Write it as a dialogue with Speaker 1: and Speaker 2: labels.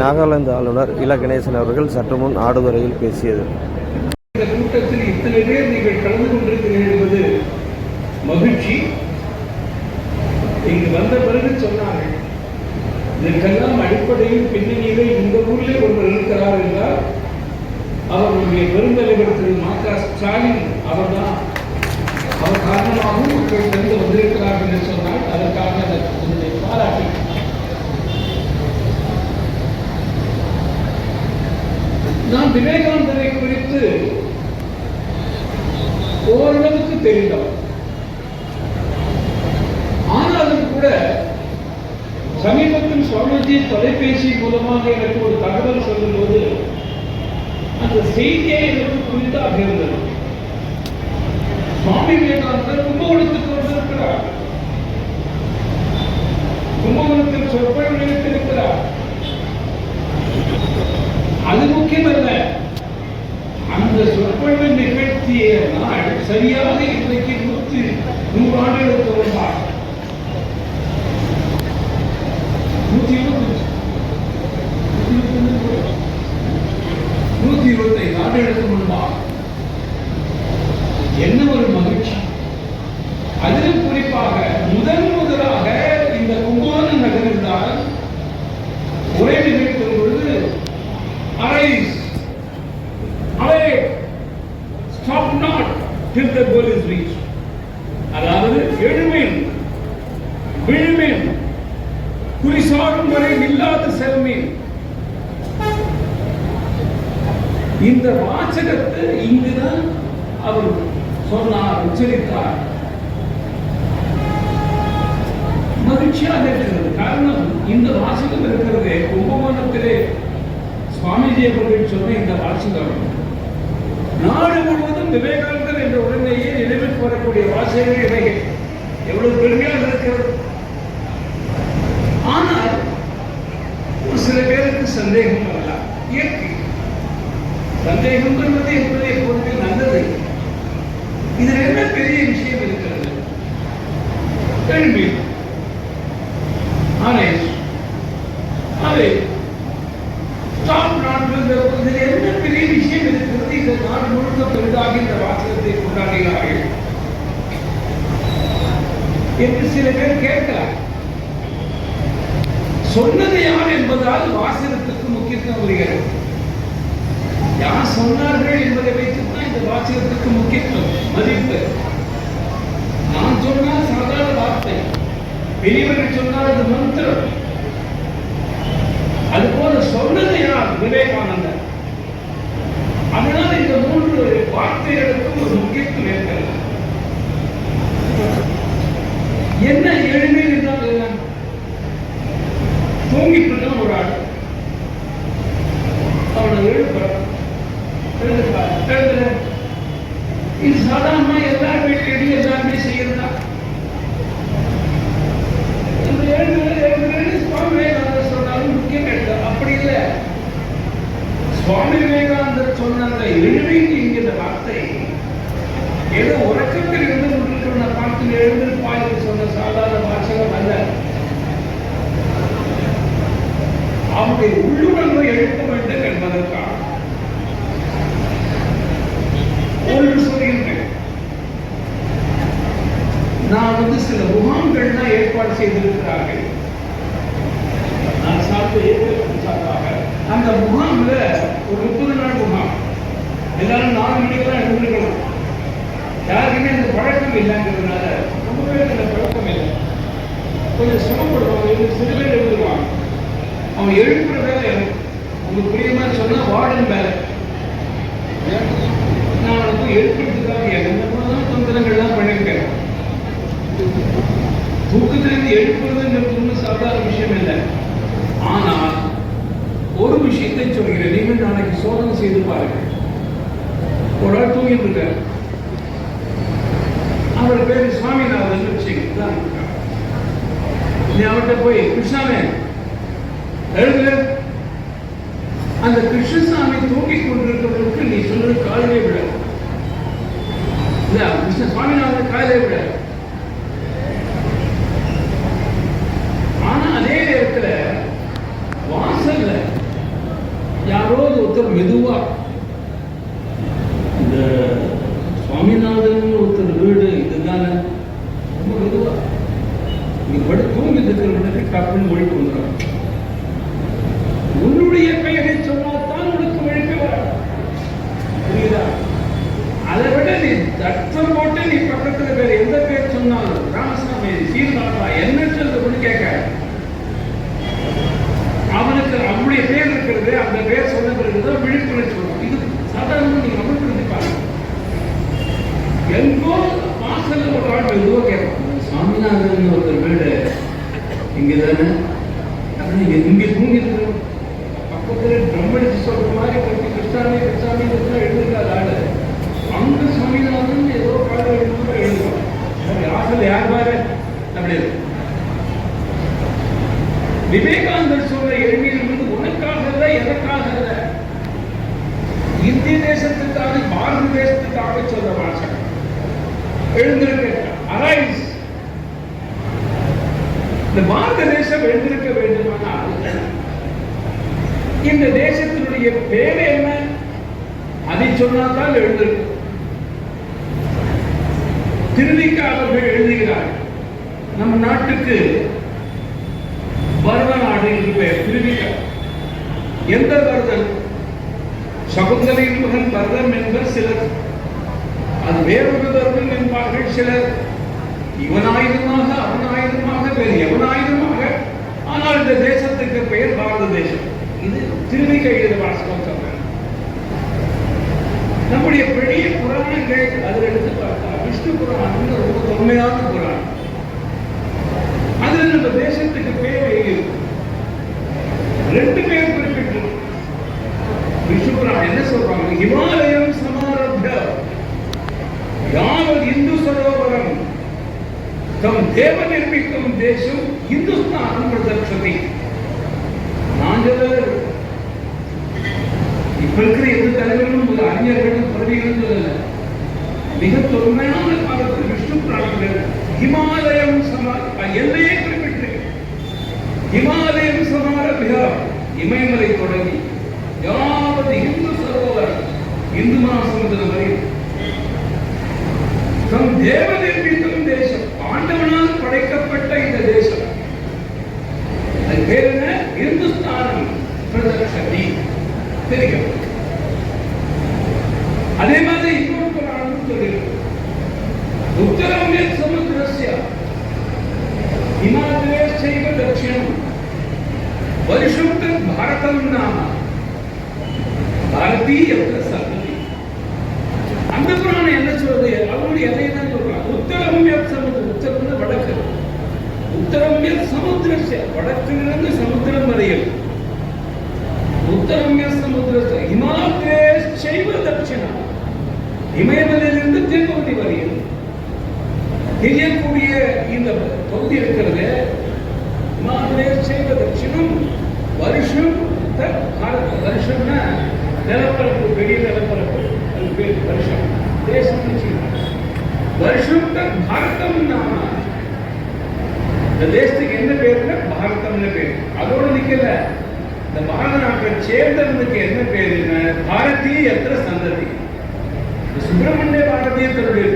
Speaker 1: நாகாலாந்து ஆளுநர் இல கணேசன் அவர்கள் சற்று முன் ஆடுதுறையில் பேசியது.
Speaker 2: இந்த கூட்டத்தில் இத்தனை பேர் நீங்கள் கலந்து கொண்டிருக்கிறீர்கள் என்பது மகிழ்ச்சி. இங்கு வந்த பிறகு சொன்னார்கள் இதற்கெல்லாம் அடிப்படையில் பின்னணியிலே இந்த ஊரிலே ஒருவர் இருக்கிறார் என்றால் அவர்களுடைய பெருந்தலைவர் திரு மா. க. ஸ்டாலின் அவர்தான். அவர் காரணமாகவும் மக்கள் சென்று வந்திருக்கிறார்கள் என்று சொன்னால் அதற்காக அந்த பாராட்டி நான் விவேகானந்தரை குறித்து ஓரளவுக்கு தெரிந்தவர் ஆனாலும் கூட சமீபத்தில் சுவாமிஜி தொலைபேசி மூலமாக எனக்கு ஒரு தகவல் சொல்லும்போது அந்த செய்தியை எனக்கு குறித்து இருந்தது. சுவாமி விவேகானந்தர் கும்பகோணத்துக்கு வந்திருக்கிறார். கும்பகோணத்தில் சொற்பொழிவு இருக்கிறார் அது முக்கியம் அல்ல அந்த சொற்பொழிவு நிகழ்த்திய நாள் சரியாக இன்றைக்கு நூத்தி நூறு ஆண்டுகளுக்கு முன்பாக. நூத்தி இருபத்தி நூத்தி இருபத்தைந்து ஆண்டுகளுக்கு முன்பாக. என்ன ஒரு மகிழ்ச்சி. அதிலும் குறிப்பாக முதன் முதலாக till the goal is reached. அதாவது எழுமேன் விழுமேன் குறிசாடும் வரை இல்லாத செல்மேன் இந்த வாசகத்தை இங்குதான் அவர் சொன்னார் உச்சரித்தார். மகிழ்ச்சியாக இருக்கிறது. காரணம் இந்த வாசகம் இருக்கிறது கும்பகோணத்திலே சுவாமிஜி அவர்கள் சொன்ன இந்த வாசகம். நாடு முழுவதும் விவேகானந்தர் என்ற உடனேயே நினைவில் வரக்கூடிய வாசகங்கள் இவைகள். எவ்வளவு பெருமையாக இருக்கிறது. ஆனால் ஒரு சில பேருக்கு சந்தேகம் வரலாம். இயற்கை. சந்தேகம் என்பது என்பது எப்போதுமே நல்லது இதில் என்ன பெரிய விஷயம் இருக்கிறது கேள்வி ஆனேஷ் அதை ஸ்டாப் நாட்டில் இதில் என்ன பெரிய விஷயம் இருக்கிறது இந்த நாடு முழுக்க பெரிதாக இந்த வாசகத்தை கொண்டாடினார்கள் என்று சில பேர் கேட்கிறார். சொன்னது யார் என்பதால் வாசகத்துக்கு முக்கியத்துவம் வருகிறது யார் சொன்னார்கள் என்பதை வைத்துதான் இந்த வாசகத்துக்கு முக்கியத்துவம் மதிப்பு. நான் சொன்னால் சாதாரண வார்த்தை. பெரியவர்கள் சொன்னால் அது மந்திரம். அதுபோல சொன்னது யார்? விவேகானந்தர். அதனால இந்த மூன்று வார்த்தைகளுக்கும் ஒரு முக்கியத்துவம் இருக்கிறது என்ன எளிமை என்றால் என்ன தூங்கிட்டு இருக்கான் ஒரு ஆள் அவனை எழுப்புறான் எழுதுப்பா எழுதுற இது சாதாரணமா எல்லார் வீட்டிலையும் எல்லாருமே செய்யறதா இந்த எழுதுற எழுதுறேன்னு சுவாமி விவேகானந்தர் சொன்னாலும் முக்கியம் இல்லை அப்படி இல்லை சுவாமி விவேகானந்தர் சொன்ன அந்த எழுவின் என்கிற வார்த்தை ஏதோ உறக்கத்தில் இருந்து கொண்டிருக்கிற திருப்பாயில் சொன்ன சாதாரண வாசகம் அல்ல. அவருடைய உள்ளுணர்வு எழுப்ப வேண்டும் என்பதற்காக. ஒன்று சொல்கின்றேன் நான் வந்து சில முகாம்கள்லாம் ஏற்பாடு செய்திருக்கிறார்கள். நான் சாப்பிட்டு ஏற்பாடு அந்த முகாம்ல ஒரு முப்பது நாள் முகாம். எல்லாரும் நாலு மணிக்கெல்லாம் எழுந்திருக்கணும். யாருக்குமே அந்த பழக்கம் இல்லைங்கிறதுனால ரொம்ப பேருக்கு அந்த பழக்கம் இல்லை கொஞ்சம் சிரமப்படுவாங்க எழுந்து சில பேர் எழுதுவாங்க. அவன் எழுப்புற வேலை உங்களுக்கு புரியுமா? சொன்னா வார்டன் வேலை. நான் வந்து எழுப்புறதுக்காக என்னென்ன தொந்தரங்கள்லாம் பண்ணியிருக்கேன். தூக்கத்திலிருந்து எழுப்புறதுங்கிறது ஒன்றும் சாதாரண விஷயம் இல்லை. ஆனால் ஒரு விஷயத்தை சொல்கிறேன். நீங்கள் நாளைக்கு சோதனை செய்து பாருங்கள். ஒரு ஆள் தூங்கிட்டு இருக்கார். அவர் பேர் சுவாமிநாதன் வச்சுக்கிட்டு நீ அவர்கிட்ட போய் கிருஷ்ணாவே எழுதுல அந்த கிருஷ்ணசாமி தூங்கிக் கொண்டிருக்கிறவருக்கு நீ சொல்றது காலையே விட இல்ல கிருஷ்ண சுவாமிநாதன் காலையே விட ஆனா அதே நேரத்துல வாசல்ல மெதுவா இந்த சுவாமிநாதன் ஒருத்தர் வீடு இதுதானே ரொம்ப மெதுவா நீ படு தூங்கி இருக்கிறவனுக்கு டக்குன்னு ஒழிப்பு வந்துடும் உன்னுடைய பெயரை சொன்னால்தான் உனக்கு ஒழிப்பு வரும் புரியுதா அதை விட நீ தட்டம் போட்டு நீ பக்கத்துல வேற எந்த பேர் சொன்னாலும் ராமசாமி சீர்காழா என்ன சொல்றது கேட்க அவனுக்கு அவனுடைய பேர் இருக்கிறது அந்த பேர் சொன்ன பிறகுதான் விழிப்புணர்ச்சி வரும் இது சாதாரண நீங்க அமல்படுத்தி பாருங்க எங்கோ வாசல்ல ஒரு ஆள் மெதுவா கேட்பான் சுவாமிநாதன் ஒருத்தர் வீடு இங்கே தானே இங்க இங்க தூங்கி இருக்கிறோம் பக்கத்தில் ட்ரம் சொல்ற மாதிரி கொஞ்சம் கிருஷ்ணாமி கிருஷ்ணாமி கிருஷ்ணா எழுதிருக்காரு ஆளு. அங்க சுவாமிநாதன் ஏதோ பாட எழுதுறோம் எழுதுவோம் வாசல் யார் பாரு? அப்படி விவேகானந்தர் சொல்ற எளிமையில் வந்து உனக்காக அல்ல எனக்காக அல்ல இந்திய தேசத்துக்காக பாரத தேசத்துக்காக சொல்ற பாஷை. எழுந்திருக்க அரைஸ் இந்த பாரத தேசம் எழுந்திருக்க வேண்டுமானால் இந்த தேசத்தினுடைய பேர் என்ன? அதை சொன்னால்தான் எழுந்திருக்கும். திருவிக்க அவர்கள் எழுதுகிறார் நம்ம நாட்டுக்கு பரத நாடு என்று பெயர் திருவிக்க எந்த வருதம் சகுந்தலையின் மகன் வருதம் என்பர் சிலர். அது வேறொரு வருதம் என்பார்கள் சிலர். இவனாயுதமாக அவனாயுதமாக வேறு எவனாயுதமாக ஆனால் இந்த தேசத்துக்கு பெயர் பாரத தேசம். இது திருவிக்க கையில் வாசகம் சொல்றேன் நம்முடைய பெரிய புராணங்கள் அதில் எடுத்து பார்த்தா விஷ்ணு புராணம் ரொம்ப தொன்மையான புராணம். அதுல நம்ம தேசத்துக்கு பேர் எழுதியிருக்கு ரெண்டு பேர் குறிப்பிட்டு விஷ்ணு புராணம் என்ன சொல்றாங்க? ஹிமாலயம் சமாரப்த. யாவது இந்து சரோவரம். தம் தேவ நிர்மிக்கும் தேசம் இந்துஸ்தானம் பிரதட்சதி நாங்கள் இப்ப இருக்கிற எந்த தலைவர்களும் அறிஞர்களும் பதவிகளும் சொல்லல. மிக தொன்மையான காலத்தில் விஷ்ணு புராணத்தில் இமாலயம் சமார எல்லையே குறிப்பிட்டு. சமார சமாரபியா இமயமலை தொடங்கி. யாவது இந்து சரோவர் இந்து மகாசமுதிரம் வரை தம் தேவதை நிர்மிக்கும் தேசம் ஆண்டவனால் படைக்கப்பட்ட இந்த தேசம் அது பேர் என்ன இந்துஸ்தானம் பிரதட்சதி தெரியும் அதே மாதிரி இன்னொரு புராணம் சொல்லியிருக்கு உத்தரமே சமுத்திரஸ்ய હિમાલય ચૈવ દક્ષિણ भारतं नाम भारतीय ભારતીય பிரசக்தி அந்த புராணம் என்ன சொல்றது? அவருடைய எதை தான் சொல்றாங்க? உத்தரம்ய சமுத்திரம். உத்தரம் வடக்கு. உத்தரம்ய சமுத்திர வடக்கிலிருந்து சமுத்திரம் வரையில். உத்தரம்ய சமுத்திர ஹிமாலய செய்வ தட்சிணம். இமயமலை வருஷம் தத் வருஷம்னா நிலப்பரப்பு பெரிய நிலப்பரப்பு அது பேர் வருஷம். தேசம் வருஷம் தத் பாரதம் நாம இந்த தேசத்துக்கு என்ன பேருன்னா பாரதம்னு பேர். அதோட நிக்கல. இந்த பாரத நாட்டை சேர்ந்தவனுக்கு என்ன பேருன்னா பாரதி எத்திர சந்ததி. இந்த சுப்பிரமணிய பாரதிய தன்னுடைய